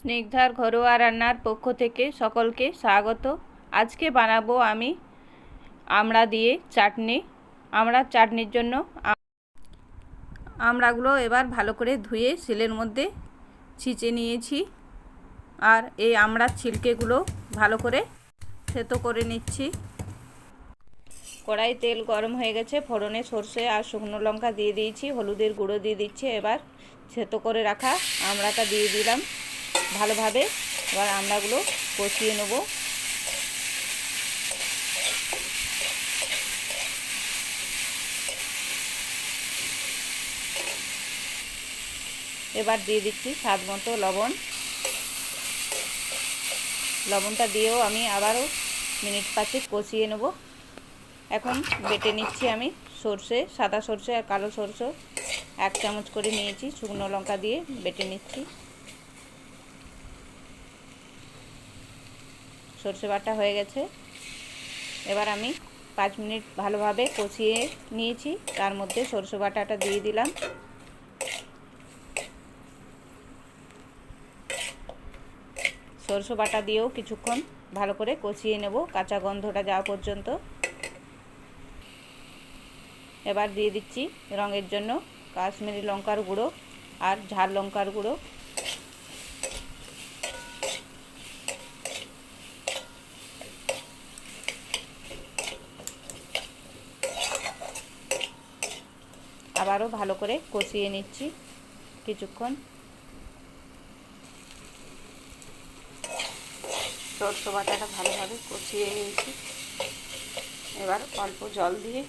স্নিগ্ধার ঘরোয়া রান্নার পক্ষ থেকে সকলকে স্বাগত। আজকে বানাবো আমি আমড়া দিয়ে চাটনি। আমড়ার চাটনির জন্য আমড়াগুলো এবার ভালো করে ধুয়ে শিলের মধ্যে ছিঁচে নিয়েছি। আর এই আমড়ার ছিলকেগুলো ভালো করে থেতো করে নিচ্ছি। কড়াই তেল গরম হয়ে গেছে, ফোড়নে সর্ষে আর শুকনো লঙ্কা দিয়ে দিয়েছি, হলুদের গুঁড়ো দিয়ে দিচ্ছি। এবার থেতো করে রাখা আমড়াটা দিয়ে দিলাম। ভালোভাবে এবার আমড়াগুলো কষিয়ে নেব। এবার দিয়ে দিচ্ছি স্বাদ মতো লবণ। লবণটা দিয়েও আমি আবারও মিনিট পাঁচেক কষিয়ে নেব। এখন বেটে নিচ্ছি আমি সর্ষে, সাদা সর্ষে আর কালো সর্ষে। এক চামচ করে নিয়েছি, শুকনো লঙ্কা দিয়ে বেটে নিচ্ছি। সর্ষে বাটা হয়ে গেছে। এবার আমি পাঁচ মিনিট ভালোভাবে কষিয়ে নিয়েছি। তার মধ্যে সর্ষে বাটাটা দিয়ে দিলাম। সরষে বাটা দিয়েও কিছুক্ষণ ভালো করে কষিয়ে নেব। কাঁচা গন্ধটা যাওয়া পর্যন্ত। এবার দিয়ে দিচ্ছি রঙের জন্য কাশ্মীরি লঙ্কার গুঁড়ো আর ঝাল লঙ্কার গুঁড়ো। আবারও ভালো করে কষিয়ে নিচ্ছি কিছুক্ষণ। সরষে বাটাটা ভালোভাবে কষিয়ে নিয়েছি। এবার অল্প জল দিয়ে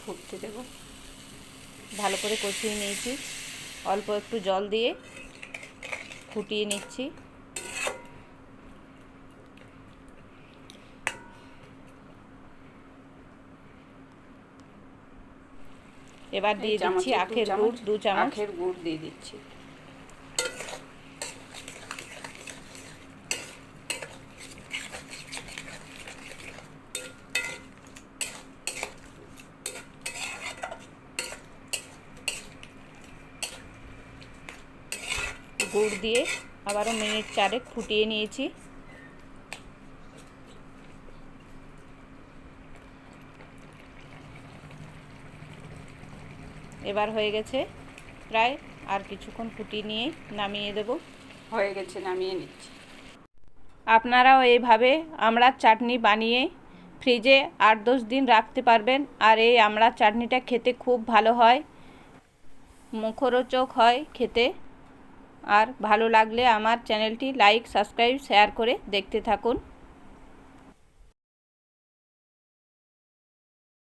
ফুটতে দেব। ভালো করে কষিয়ে নিয়েছি। অল্প একটু জল দিয়ে ফুটিয়ে নিচ্ছি। এবার দিয়ে দিচ্ছি আখের গুড় দু চামচ। আখের গুড় দিয়ে দিচ্ছি। গুড় দিয়ে আবারও মিনিট চারেক ফুটিয়ে নিয়েছি। এবার হয়ে গেছে প্রায় আর কিছুক্ষণ ফুটিয়ে নিয়ে নামিয়ে দেব। হয়ে গেছে নামিয়ে নিচ্ছি। আপনারাও এইভাবে আমড়ার চাটনি বানিয়ে ফ্রিজে আট দশ দিন রাখতে পারবেন আর এই আমড়ার চাটনিটা খেতে খুব ভালো হয় মুখরোচক হয় খেতে। আর ভালো লাগলে আমার চ্যানেলটি লাইক সাবস্ক্রাইব শেয়ার করে দেখতে থাকুন।